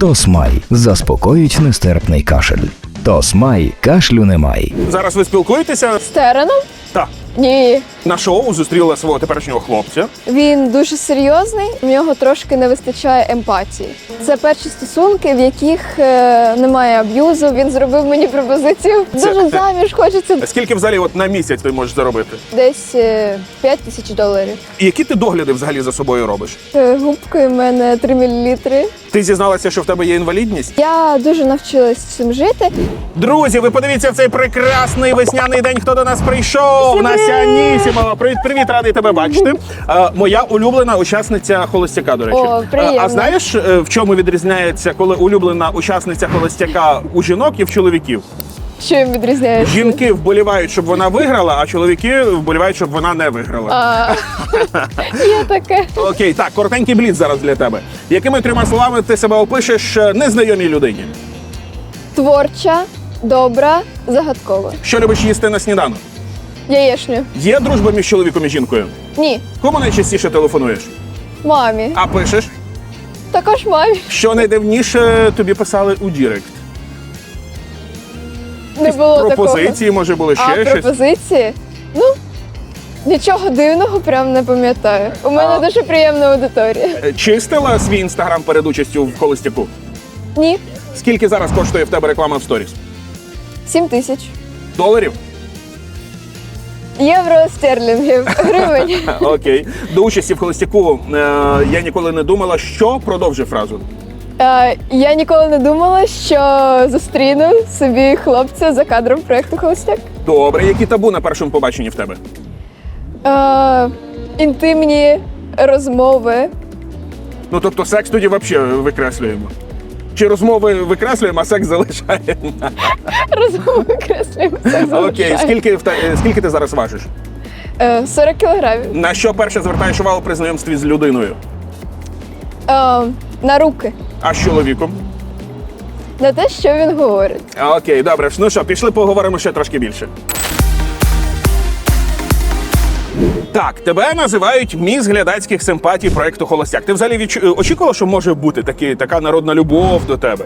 Тосмай заспокоїть нестерпний кашель. Тосмай кашлю немає. Зараз ви спілкуєтеся? З Тереном? Так. Ні. На шоу зустріла свого теперішнього хлопця. Він дуже серйозний, в нього трошки не вистачає емпатії. Це перші стосунки, в яких е, немає аб'юзу. Він зробив мені пропозицію. Дуже заміж хочеться Скільки взагалі от на місяць ти можеш заробити? десь е, 5 тисяч доларів. І які ти догляди взагалі за собою робиш? Е, Губкою в мене 3 мл. Ти зізналася, що в тебе є інвалідність? Я дуже навчилась цим жити. Друзі, ви подивіться в цей прекрасний весняний день, хто до нас прийшов. Насянісімо. Привіт, привіт, радий тебе бачити. Е, моя улюблена учасниця холостяка, до речі. О, приємно. Е, а знаєш, е, в чому відрізняється, коли улюблена учасниця холостяка у жінок і в чоловіків? Що їм відрізняється? Жінки вболівають, щоб вона виграла, а чоловіки вболівають, щоб вона не виграла. А, є таке. Окей, так, коротенький бліц зараз для тебе. Якими трьома словами ти себе опишеш е, незнайомій людині? Творча, добра, загадкова. Що любиш їсти на сніданок? Яєшню. Є дружба між чоловіком і жінкою? Ні. Кому найчастіше телефонуєш? Мамі. А пишеш? Також мамі. Що найдивніше тобі писали у Дірект? Не було такого. Пропозиції, може, були ще а, щось? пропозиції? Ну, нічого дивного прям не пам'ятаю. У мене А. дуже приємна аудиторія. Е, Чистила свій інстаграм перед участю в холостяку? Ні, Скільки зараз коштує в тебе реклама в сторіс? 7 тисяч. Доларів? Євро, стерлінгів, гривень. Окей. До участі в холостяку е, я ніколи не думала, що продовжи фразу. Е, я ніколи не думала, що зустріну собі хлопця за кадром проєкту Холостяк. Добре, які табу на першому побаченні в тебе? Е, інтимні розмови. Ну тобто секс тоді взагалі викреслюємо. Чи розмови викреслюємо, а секс залишаємо? Розмови креслюємо. це Окей, скільки, в е, скільки ти зараз важиш? Е, 40 кілограмів. На що перше звертаєш увагу при знайомстві з людиною? Е, на руки. А з чоловіком? На те, що він говорить. А, Окей, добре. Ну що, пішли поговоримо ще трошки більше. Так, тебе називають міс глядацьких симпатій проекту Холостяк. Ти взагалі відчу... очікувала, що може бути такі, така народна любов до тебе?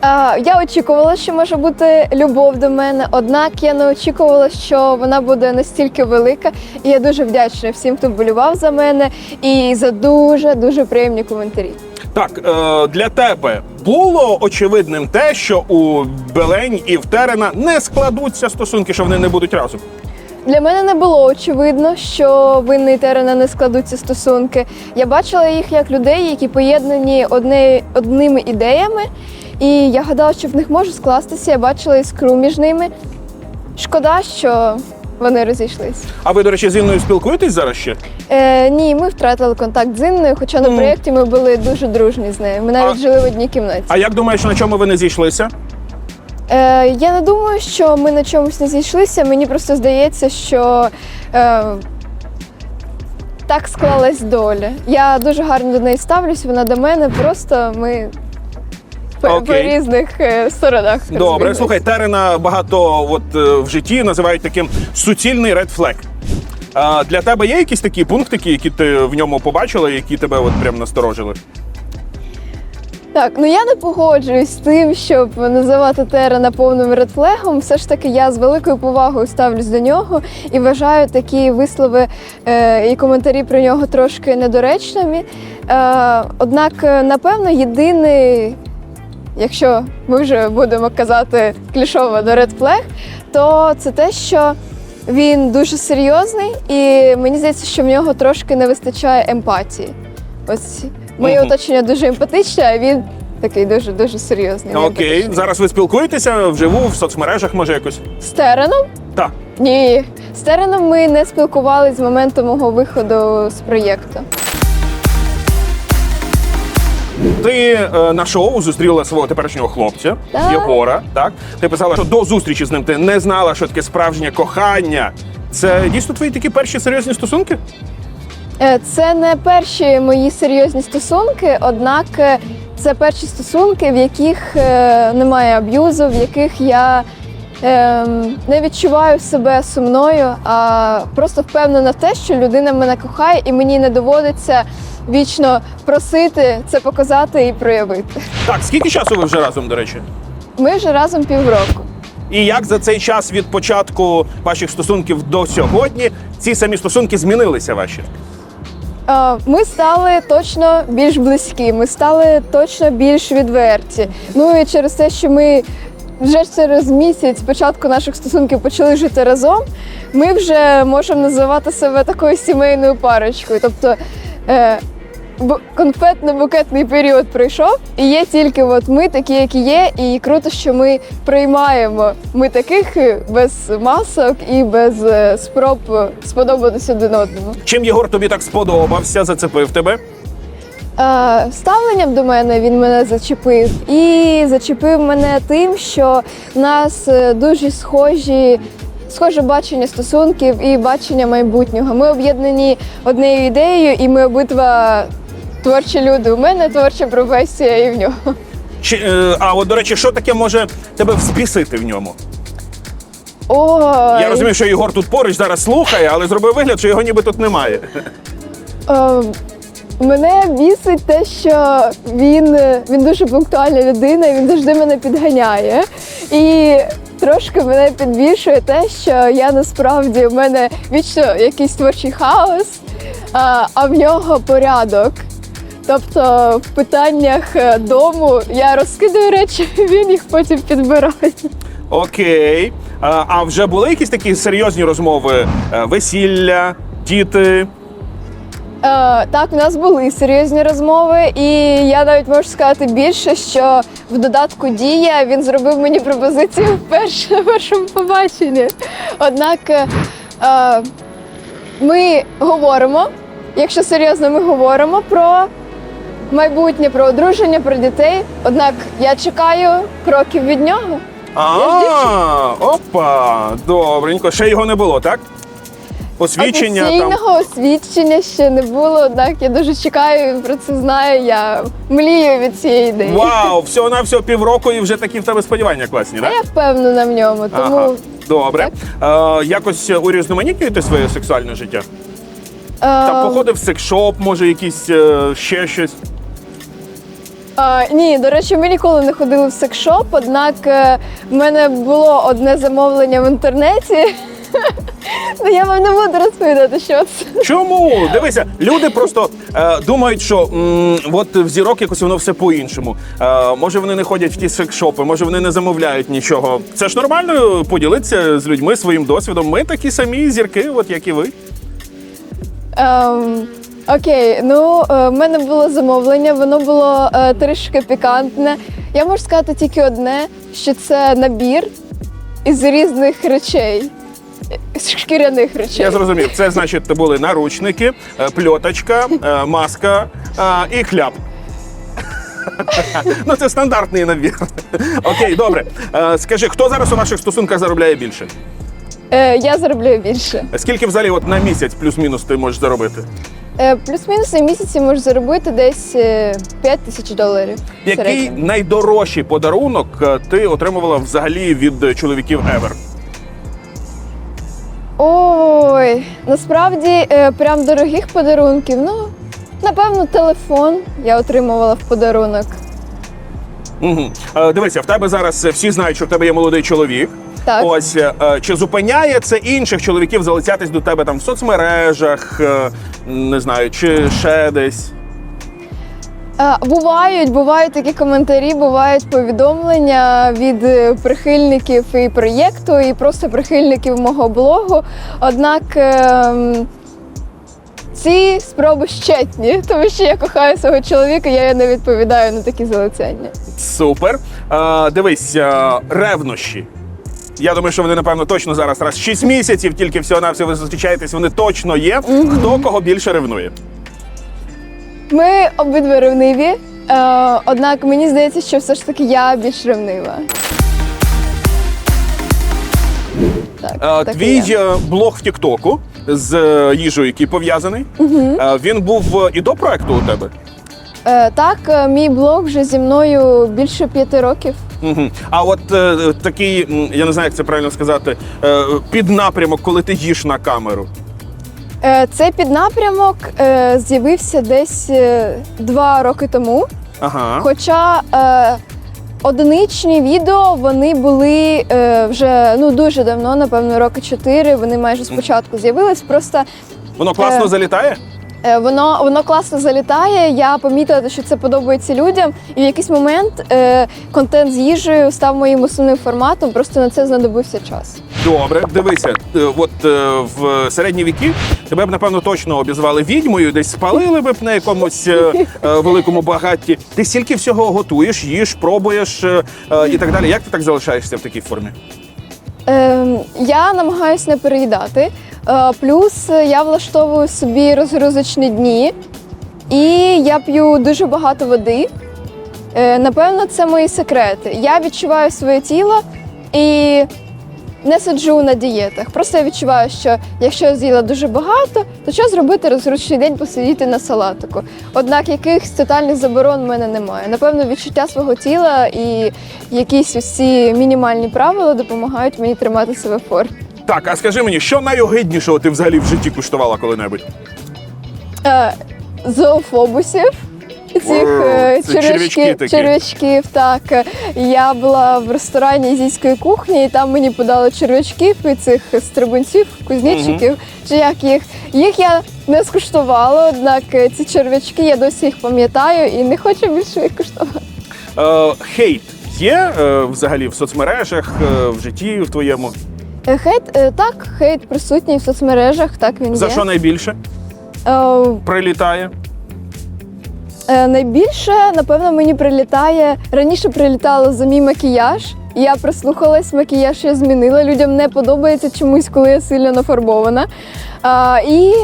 А, я очікувала, що може бути любов до мене, однак я не очікувала, що вона буде настільки велика. І я дуже вдячна всім, хто болював за мене, і за дуже дуже приємні коментарі. Так, е, для тебе було очевидним те, що у Белень і в Терена не складуться стосунки, що вони не будуть разом. Для мене не було очевидно, що винний і Терена не складуться стосунки. Я бачила їх як людей, які поєднані одне, одними ідеями, і я гадала, що в них може скластися. Я бачила іскру між ними. Шкода, що вони розійшлись. А ви, до речі, з Інною спілкуєтесь зараз ще? Е, ні, ми втратили контакт з Інною, хоча на проєкті ми були дуже дружні з нею. Ми навіть А- жили в одній кімнаті. А як думаєш, на чому ви не зійшлися? Е, я не думаю, що ми на чомусь не зійшлися. Мені просто здається, що е, так склалась доля. Я дуже гарно до неї ставлюсь, вона до мене. Просто ми по, по різних е, сторонах. Добре, слухай, Терена багато от е, в житті називають таким суцільний ред флег. А для тебе є якісь такі пунктики, які ти в ньому побачила, які тебе от прям насторожили? Так, ну я не погоджуюсь з тим, щоб називати Терена повним редфлегом. Все ж таки, я з великою повагою ставлюсь до нього і вважаю такі вислови е, і коментарі про нього трошки недоречними. Е, однак, е, напевно, єдиний, якщо ми вже будемо казати клішово до редфлег, то це те, що він дуже серйозний, і мені здається, що в нього трошки не вистачає емпатії. Ось моє Мгм. оточення дуже емпатичне, а він такий дуже дуже серйозний. Окей, неемпатичний. зараз ви спілкуєтеся вживу в соцмережах, може якось? З Тереном? Так. Ні. З Тереном ми не спілкувалися з моменту мого виходу з проєкту. Ти е, на шоу зустріла свого теперішнього хлопця Так. Єгора. Так ти писала, що до зустрічі з ним ти не знала, що таке справжнє кохання. Це дійсно твої такі перші серйозні стосунки? Е, Це не перші мої серйозні стосунки, однак е, це перші стосунки, в яких е, немає аб'юзу, в яких я ем, не відчуваю себе сумною, а просто впевнена в те, що людина мене кохає, і мені не доводиться вічно просити це показати і проявити. Так, скільки часу ви вже разом, до речі? Ми вже разом півроку. І як за цей час від початку ваших стосунків до сьогодні ці самі стосунки змінилися ваші? Ми стали точно більш близькі, ми стали точно більш відверті. Ну і через те, що ми вже через місяць початку наших стосунків почали жити разом, ми вже можемо називати себе такою сімейною парочкою. Тобто е, конфетно-букетний період пройшов, і є тільки от ми такі, які є, і круто, що ми приймаємо ми таких е, без масок і без е, спроб сподобатися один одному. Чим Єгор тобі так сподобався, зацепив тебе? Е, Ставленням до мене він мене зачепив і зачепив мене тим, що в нас е, дуже схожі. Схоже бачення стосунків і бачення майбутнього. Ми об'єднані однією ідеєю, і ми обидва творчі люди. У мене творча професія і в нього. Чи, е, а от, до речі, що таке може тебе взбісити в ньому? Ой, Я розумію, що Єгор тут поруч зараз слухає, але зробив вигляд, що його ніби тут немає. Е, Мене бісить те, що він, він дуже пунктуальна людина, і він завжди мене підганяє. І трошки мене підбільшує те, що я насправді в мене вічно якийсь творчий хаос, а в нього порядок. Тобто в питаннях е, дому я розкидаю речі, він їх потім підбирає. Окей. А, а вже були якісь такі серйозні розмови? Е, Весілля, діти. Е, так, у нас були серйозні розмови, і я навіть можу сказати більше, що в додатку Дія він зробив мені пропозицію вперше на першому побаченні. Однак е, е, ми говоримо, якщо серйозно, ми говоримо про майбутнє, про одруження, про дітей. Однак я чекаю кроків від нього. А, опа, добренько. Ще його не було, так? Освідчення там. Офіційного освідчення ще не було, однак я дуже чекаю, він про це знає. Я млію від цієї ідеї. Вау, всього на всього півроку і вже такі в тебе сподівання класні, так? я впевнена в ньому, тому Ага, добре. Е, якось урізноманітнюєте своє сексуальне життя? Там е, походив в секшоп, може, якісь е, ще щось. Е, ні, до речі, ми ніколи не ходили в секшоп, однак е, в мене було одне замовлення в інтернеті. Ну я вам не буду розповідати, що це. Чому? Дивися, люди просто е, думають, що м, от в зірок якось воно все по-іншому. Е, може, вони не ходять в ті секшопи, може вони не замовляють нічого. Це ж нормально поділитися з людьми своїм досвідом. Ми такі самі зірки, от як і ви. Ем, окей, ну е, в мене було замовлення, воно було е, трішки пікантне. Я можу сказати тільки одне, що це набір із різних речей, шкіряних речей. Я зрозумів. Це значить, були наручники, е, пльоточка, маска і хляб. Ну, це стандартний набір. Окей, добре. Скажи, хто зараз у ваших стосунках заробляє більше? Я заробляю більше. Скільки взагалі от на місяць плюс-мінус ти можеш заробити? Е, плюс-мінус на місяці можу заробити десь е, 5 тисяч доларів. в Який середньому. найдорожчий подарунок е, ти отримувала взагалі від е, чоловіків ever? Ой, насправді е, прям дорогих подарунків. Ну, напевно, телефон я отримувала в подарунок. Угу. Е, дивися, в тебе зараз е, всі знають, що в тебе є молодий чоловік. Так. Ось е, чи зупиняє це інших чоловіків залицятись до тебе там в соцмережах, е, не знаю, чи ще десь? Е, Бувають, бувають такі коментарі, бувають повідомлення від прихильників і проєкту, і просто прихильників мого блогу. Однак ем, ці спроби щетні, тому що я кохаю свого чоловіка, я не відповідаю на такі залицяння. Супер. Дивись, ревнощі. Я думаю, що вони, напевно, точно зараз раз 6 місяців, тільки всього на ви зустрічаєтесь, вони точно є. Хто кого більше ревнує? Ми обидва ревниві, е, однак мені здається, що все ж таки я більш ревнива. Так, Е, так і Твій є. е, блог в Тіктоку з е, їжею, який пов'язаний. Е, Він був е, і до проекту у тебе. Е, так, е, мій блог вже зі мною більше п'яти років. Угу. А от е, такий, м, я не знаю, як це правильно сказати, е, під напрямок, коли ти їш на камеру. Е, Цей піднапрямок е, з'явився десь е, два роки тому. Ага. Хоча е, одиничні відео вони були е, вже ну дуже давно, напевно, роки чотири. Вони майже спочатку з'явились. Просто Воно класно Е, залітає? Е, воно, воно класно залітає. Я помітила, що це подобається людям, і в якийсь момент е, контент з їжею став моїм основним форматом. Просто на це знадобився час. Добре, дивися, е, от е, в середні віки тебе б напевно точно обізвали відьмою, десь спалили б на якомусь великому багатті. Ти стільки всього готуєш, їш, пробуєш е, е, і так далі. Як ти так залишаєшся в такій формі? Е, я намагаюся не переїдати. Е, плюс я влаштовую собі розгрузочні дні, і я п'ю дуже багато води. Е, напевно, це мої секрети. Я відчуваю своє тіло і не сиджу на дієтах. Просто я відчуваю, що якщо я з'їла дуже багато, то що зробити розгрузочний день посидіти на салатику. Однак якихось тотальних заборон в мене немає. Напевно, відчуття свого тіла і якісь усі мінімальні правила допомагають мені тримати себе в формі. Так, а скажи мені, що найогиднішого ти взагалі в житті куштувала коли-небудь? Е, зоофобусів. Цих е, це черв'ячки черв'ячків, такі. черв'ячків, так. Я була в ресторані азійської кухні, і там мені подали черв'ячків і цих стрибунців, кузнечиків, чи як їх. Їх я не скуштувала, однак е, ці черв'ячки я досі їх пам'ятаю і не хочу більше їх куштувати. Е, хейт є е, взагалі в соцмережах, е, в житті в твоєму? Хейт, е, так, хейт присутній в соцмережах, так він За є. що найбільше Е, прилітає? Е, найбільше, напевно, мені прилітає. Раніше прилітало за мій макіяж. Я прислухалась, макіяж я змінила. Людям не подобається чомусь, коли я сильно нафарбована. А, і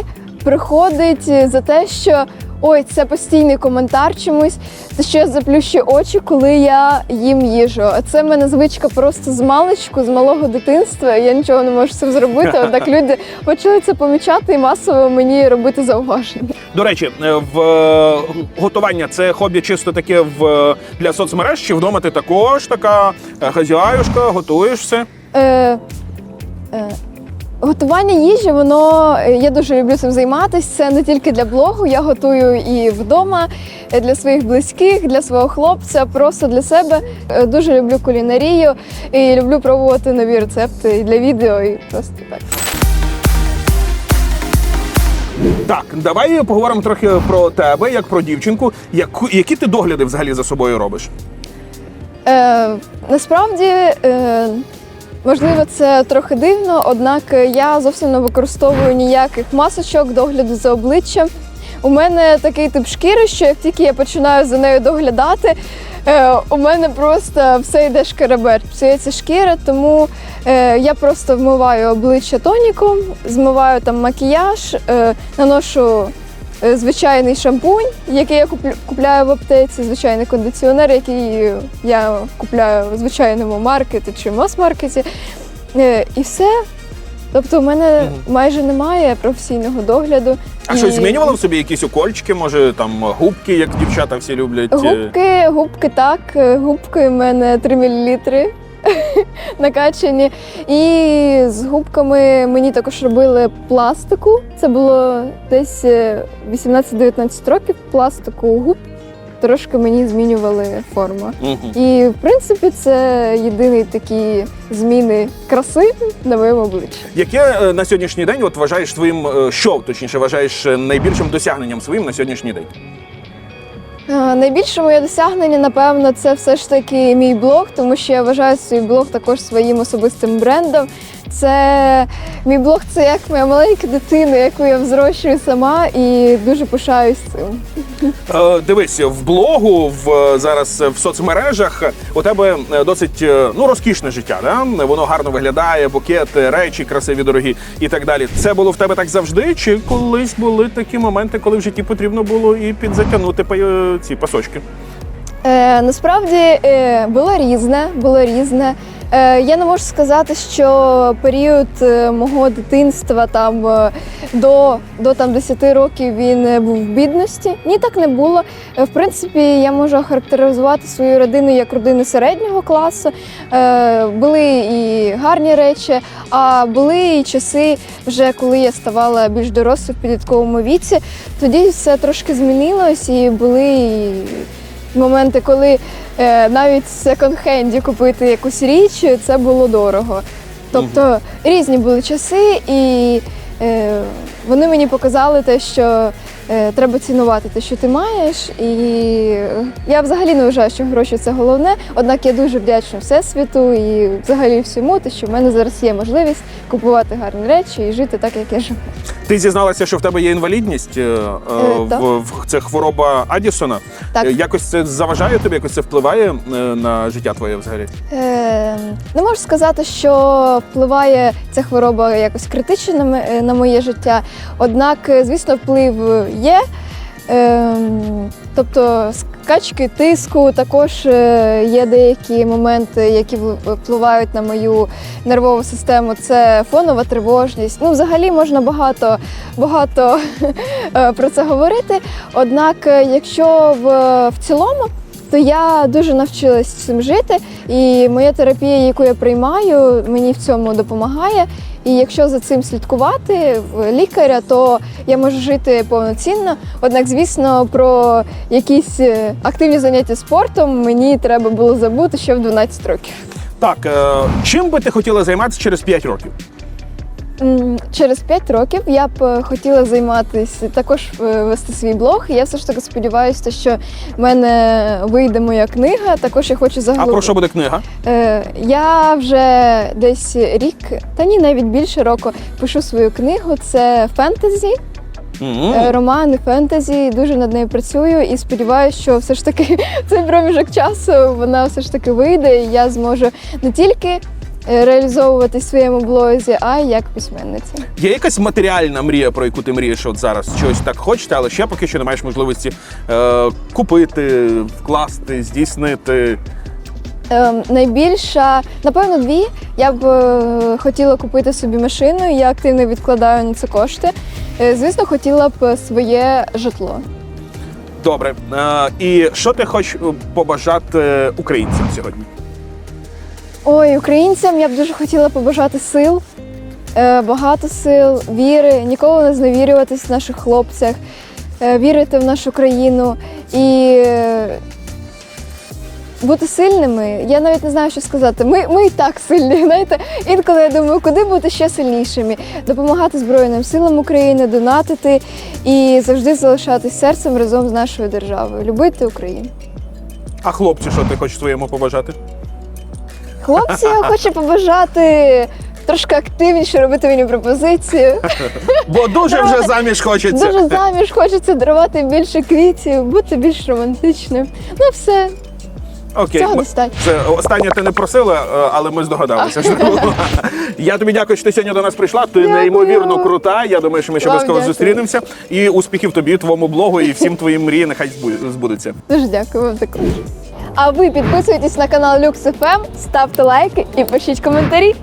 приходить за те, що ой, це постійний коментар чомусь, що я заплющую очі, коли я їм їжу. А Це в мене звичка просто з маличку, з малого дитинства. Я нічого не можу з цим зробити. Однак люди почали це помічати і масово мені робити зауваження. До речі, е, в е, готування це хобі чисто таке в е, для соцмереж, чи вдома ти також така хазяюшка, готуєш все? Е, готування їжі, воно е, я дуже люблю цим займатися. Це не тільки для блогу. Я готую і вдома е, для своїх близьких, для свого хлопця, просто для себе. Е, Дуже люблю кулінарію і люблю пробувати нові рецепти і для відео, і просто так. Так, давай поговоримо трохи про тебе, як про дівчинку. Яку, які ти догляди взагалі за собою робиш? Е, насправді, е, можливо, це трохи дивно, однак я зовсім не використовую ніяких масочок догляду за обличчям. У мене такий тип шкіри, що як тільки я починаю за нею доглядати, е, у мене просто все йде шкереберть, псується шкіра, тому е, я просто вмиваю обличчя тоніком, змиваю там макіяж, е, наношу е, звичайний шампунь, який я купляю в аптеці, звичайний кондиціонер, який я купляю в звичайному маркеті чи мас-маркеті. Е, І все. Тобто, у мене майже немає професійного догляду. А І щось змінювала в собі якісь укольчики, може там губки, як дівчата всі люблять? Е, Губки, губки так. е, Губки в мене 3 мл накачані. І з губками мені також робили пластику. Це було десь е, 18-19 років пластику губ. Трошки мені змінювали форму. І в принципі це єдині такі зміни краси на моєму обличчі. Яке е, на сьогоднішній день от вважаєш твоїм, е, що точніше вважаєш е, найбільшим досягненням своїм на сьогоднішній день? Е, Найбільше моє досягнення, напевно, це все ж таки мій блог, тому що я вважаю свій блог також своїм особистим брендом. Це мій блог це як моя маленька дитина, яку я взрощую сама і дуже пишаюсь цим. Е, дивись, в блогу, в зараз в соцмережах у тебе е, досить е, ну розкішне життя. Да? Воно гарно виглядає, букети, речі красиві, дорогі і так далі. Це було в тебе так завжди? Чи колись були такі моменти, коли в житті потрібно було і підзатягнути е, ці пасочки? Е, насправді е, було різне, було різне. Е, я не можу сказати, що період е, мого дитинства там е, до, до там 10 років він був в бідності. Ні, так не було. В принципі, я можу охарактеризувати свою родину як родину середнього класу. Були і гарні речі, а були і часи, вже коли я ставала більш дорослою в підлітковому віці. Тоді все трошки змінилось, і були моменти, коли е, навіть в секонд-хенді купити якусь річ, це було дорого. Тобто різні були часи, і е, вони мені показали те, що треба цінувати те, що ти маєш. І е, я взагалі не вважаю, що гроші це головне. Однак я дуже вдячна Всесвіту і взагалі всьому, те, що в мене зараз є можливість купувати гарні речі і жити так, як я живу. Ти зізналася, що в тебе є інвалідність, е, е, в, в- це хвороба Адісона. Так. Е, Якось це заважає тобі, якось це впливає е, на життя твоє взагалі? Е, не можу сказати, що впливає ця хвороба якось критично на, е, моє життя. Однак, е, звісно, вплив є. Е, тобто скачки тиску, також е, є деякі моменти, які впливають на мою нервову систему. Це фонова тривожність. Ну, взагалі можна багато, багато про це говорити. Однак, якщо в, в цілому то я дуже навчилась цим жити, і моя терапія, яку я приймаю, мені в цьому допомагає. І якщо за цим слідкувати лікаря, то я можу жити повноцінно. Однак, звісно, про якісь е, активні заняття спортом мені треба було забути ще в 12 років. Так, е, чим би ти хотіла займатися через 5 років? Через 5 років я б е, хотіла займатися також е, вести свій блог. Я все ж таки сподіваюся, що в мене вийде моя книга. Також я хочу А про що буде книга? Е, я вже десь рік, та ні, навіть більше року пишу свою книгу. Це фентезі, М. е, романи фентезі. Дуже над нею працюю і сподіваюся, що все ж таки цей проміжок часу вона все ж таки вийде, і я зможу не тільки е, реалізовуватись в своєму блозі, а як письменниця. Є якась матеріальна мрія, про яку ти мрієш от зараз? Чогось так хочете, але ще поки що не маєш можливості е, купити, вкласти, здійснити. Ем, найбільша, напевно, дві. Я б е, хотіла купити собі машину, я активно відкладаю на це кошти. Е, звісно, хотіла б своє житло. Добре. Е, і що ти хочеш е, побажати українцям сьогодні? Ой, українцям я б дуже хотіла побажати сил, е, багато сил, віри, ніколи не зневірюватись в наших хлопцях, е, вірити в нашу країну і е, бути сильними. Я навіть не знаю, що сказати. Ми, ми і так сильні. Знаєте, інколи я думаю, куди бути ще сильнішими, допомагати Збройним силам України, донатити і завжди залишатись серцем разом з нашою державою, любити Україну. А хлопці, що ти хочеш своєму побажати? Хлопці, я хочу побажати трошки активніше робити мені пропозицію. Бо дуже вже заміж хочеться. Дуже заміж хочеться дарувати більше квітів, бути більш романтичним. Ну все, Окей. цього ми- достатньо. Це останнє ти не просила, е, але ми здогадалися. Що було. Я тобі дякую, що ти сьогодні до нас прийшла. Ти Дякую. неймовірно крута. Я думаю, що ми ще Вам обов'язково дякую. зустрінемося. І успіхів тобі, твоєму блогу і всім твоїм мрії нехай збу- збудуться. Дуже дякую вам також. А ви підписуйтесь на канал Lux FM, ставте лайки і пишіть коментарі.